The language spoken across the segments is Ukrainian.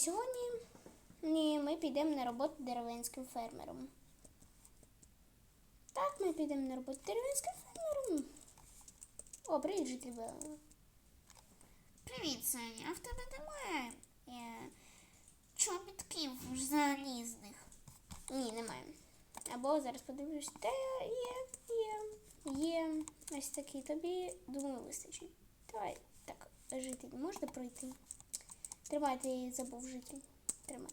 сьогодні ні, ми підемо на роботу деревенським фермером. Так, ми підемо на роботу деревенським фермером. О, привіт, житель. Привіт, Саня. А в тебе немає е, чобітків залізних? Ні, немає. Або зараз подивлюсь, та є, є, є. Ось такий тобі, думаю, вистачить. Давай, так, житель, можна пройти? Тримай, ти забув житель. Тримай.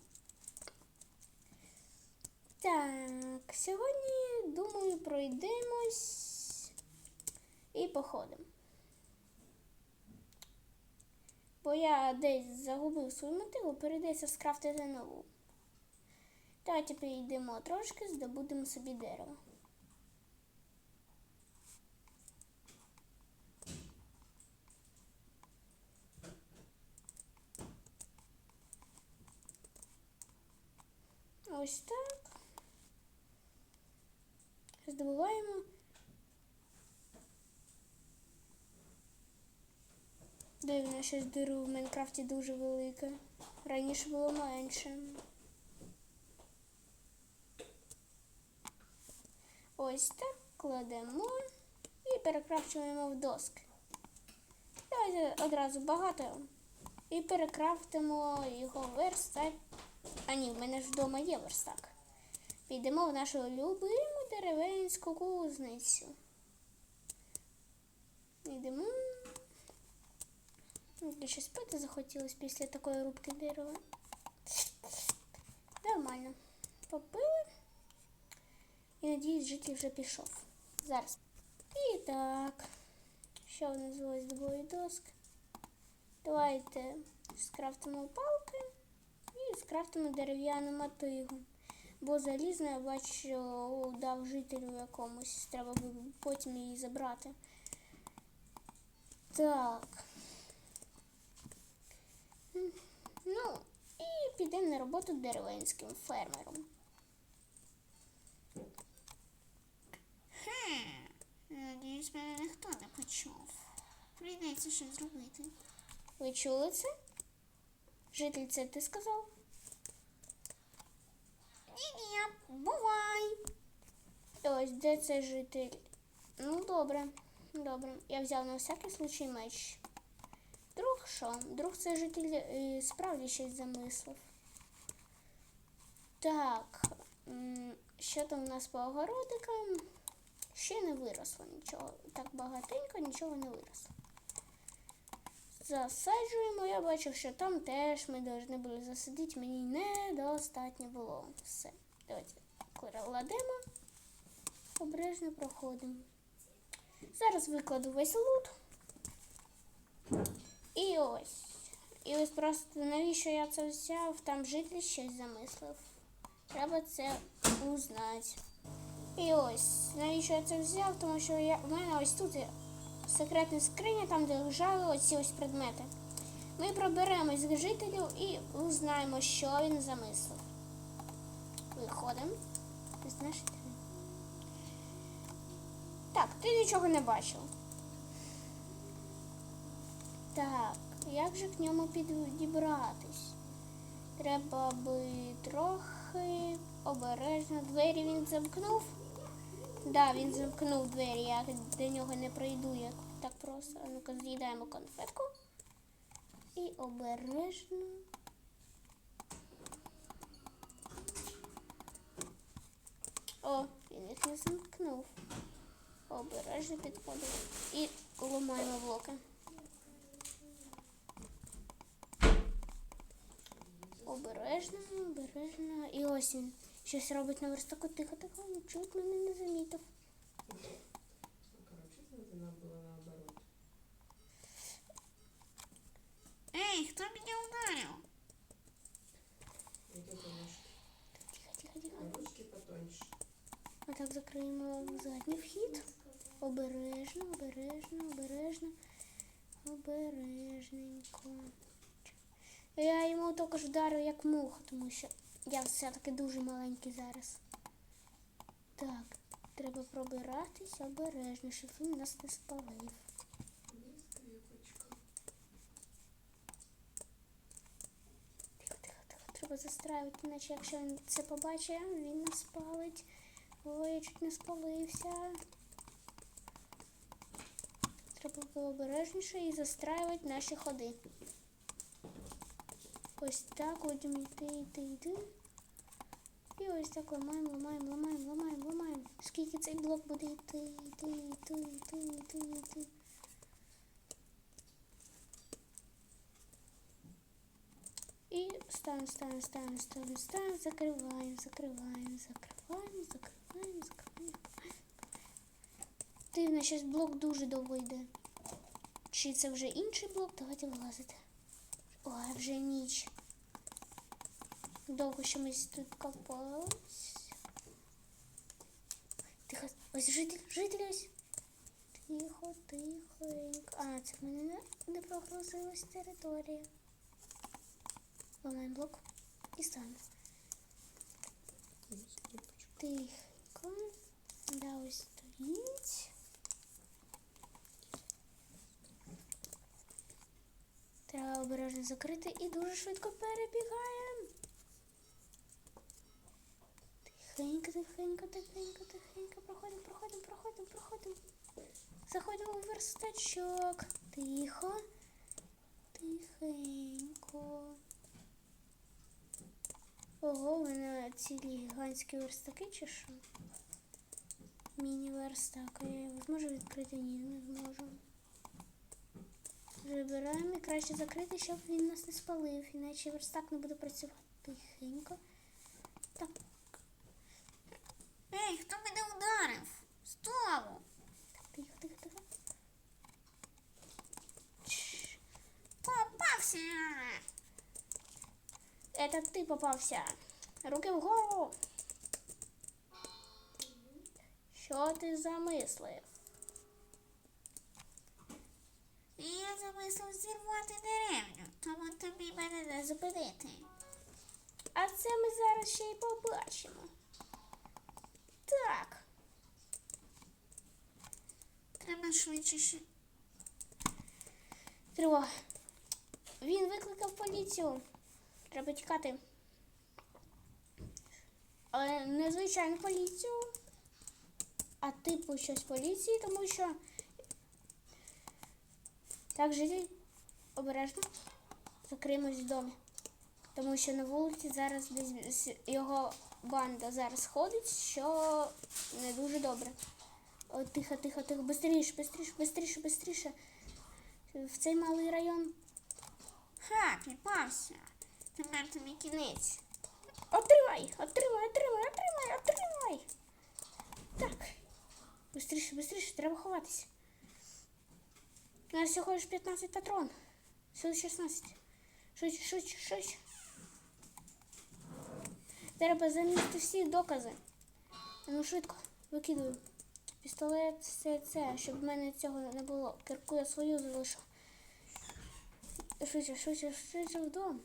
Так, сьогодні, думаю, пройдемось і походимо. Бо я десь загубив свою мотиву, перейдеться скрафтити нову. Давайте підійдемо трошки, здобудемо собі дерево. Ось так. Здобуваємо. Дивно, щось дерево в Майнкрафті дуже велике. Раніше було менше. Ось так кладемо і перекрафчуємо в доски. Давайте одразу багато і перекрафтимо його в верстак. А ні, в мене ж вдома є верстак. Підемо в нашу любиму деревенську кузницю. Йдемо. Мені ще спити захотілося після такої рубки дерева. Нормально. Попили. І надіюсь, житель вже пішов. Зараз. І так. Що в нас було з двоє доск? Давайте скрафтимо палки і скрафтимо дерев'яну мотигу. Бо залізна, я бачу, дав жителю якомусь. Треба буде потім її забрати. Так. Ну, і підемо на роботу деревенським фермером. Хе. Надіюсь, мене ніхто не почув. Прийдеться щось зробити. Ви чули це? Житель, це ти сказав? Ні-ні, бувай. Ось де цей житель? Ну, добре, добре. Я взяв на всякий случай меч. Друг що? Друг цей житель е, справді щось замислив. Так, що там у нас по огородикам? Ще не виросло нічого. Так багатенько нічого не виросло. Засаджуємо, я бачив, що там теж ми повинні були засадити. Мені недостатньо було. Все. Давайте кладемо. Обережно проходимо. Зараз викладу весь лут. І ось. І ось просто навіщо я це взяв? Там житель щось замислив. Треба це узнати. І ось, навіщо я це взяв? Тому що я, в мене ось тут секретна скриня, там де лежали оці ось предмети. Ми проберемось к жителю і узнаємо, що він замислив. Виходимо. Так, ти нічого не бачив. Так, як же к ньому підібратись? Треба би трохи обережно. Двері він замкнув. Да, він замкнув двері, я до нього не пройду як так просто. Ну-ка, з'їдаємо конфетку. І обережно. О, він їх не замкнув. Обережно підходимо і ламаємо блоки. Обережно, обережно. І ось він щось робить на верстаку. Тихо, тихо, чуть мене не замітив. Ей, хто мене ударив? Тихо, тихо, тихо. А ручки потоньше. Отак закриємо задній вхід. Обережно, обережно, обережно. Обережненько. Я йому також вдарив як муха, тому що я все-таки дуже маленький зараз. Так, треба пробиратись обережно, щоб він нас не спалив. Есть скрепочка. Тихо, тихо, треба застраювати, іначе якщо він це побачить, він нас спалить. Ой, я чуть не спалився. Треба було обережніше і застраювати наші ходи. Ось так будемо йти, йти, йти. І ось так ламаємо, ламаємо, ламаємо, ламаємо, ламаємо. Скільки цей блок буде йти, йти, йти, йти, йти, йти. І ставимо, ставимо, ставимо, ставимо, ставимо, закриваємо, закриваємо, закриваємо, закриваємо, закриваємо. Дивно, щось блок дуже довго йде. Чи це вже інший блок? Давайте вилазити. Ой, вже ніч. Довго чомусь тут копалось. Тихо, ось житель, житель ось. Тихо, тихонько. А, це в мене не, не прогрузилась територія. Ламаємо блок і ставимо. Тихенько. Да, ось стоїть. Треба обережно закрити і дуже швидко перебігаємо. Тихенько, тихенько, тихенько, тихенько. Проходимо, проходимо, проходимо, проходимо. Заходимо у верстачок. Тихо. Тихенько. Ого, у мене цілі гігантські верстаки чи що? Міні-верстак. А я зможу відкрити? Ні, не зможу. Вибираємо і краще закрити, щоб він нас не спалив, іначе верстак не буде працювати тихенько. Так, Ей, хто мене ударив? Знову. так, тихо, тихо, тихо. Попався. Это ти попався. Руки вгору. Що ти замислив? Я замислив зірвати деревню, тому тобі мене не зупинити. А це ми зараз ще й побачимо. Так. Треба швидше. ще- Тривога. Він викликав поліцію. Треба тікати. Але не звичайну поліцію, а типу щось поліції, тому що. Так, житель, обережно закриємось в домі. Тому що на вулиці зараз десь його банда зараз ходить, що не дуже добре. О, тихо, тихо, тихо, бистріше, бистріше, бистріше, бистріше. В цей малий район. Ха, підпався. Тепер тобі кінець. Отримай, отримай, отримай, отримай, отримай. Так. Быстріше, быстріше, треба ховатися. У нас всього лиш 15 патрон. Всього 16. Швидше, швидше, швидше. Треба занести всі докази. Ну, швидко, викидую. Пістолет, це, щоб в мене цього не було. Кирку я свою залишу. Швидше, швидше, швидше в дом.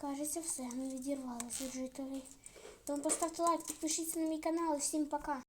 Кажеться, все, ми відірвалися від жителів. Тому поставте лайк, підпишіться на мій канал і всім пока.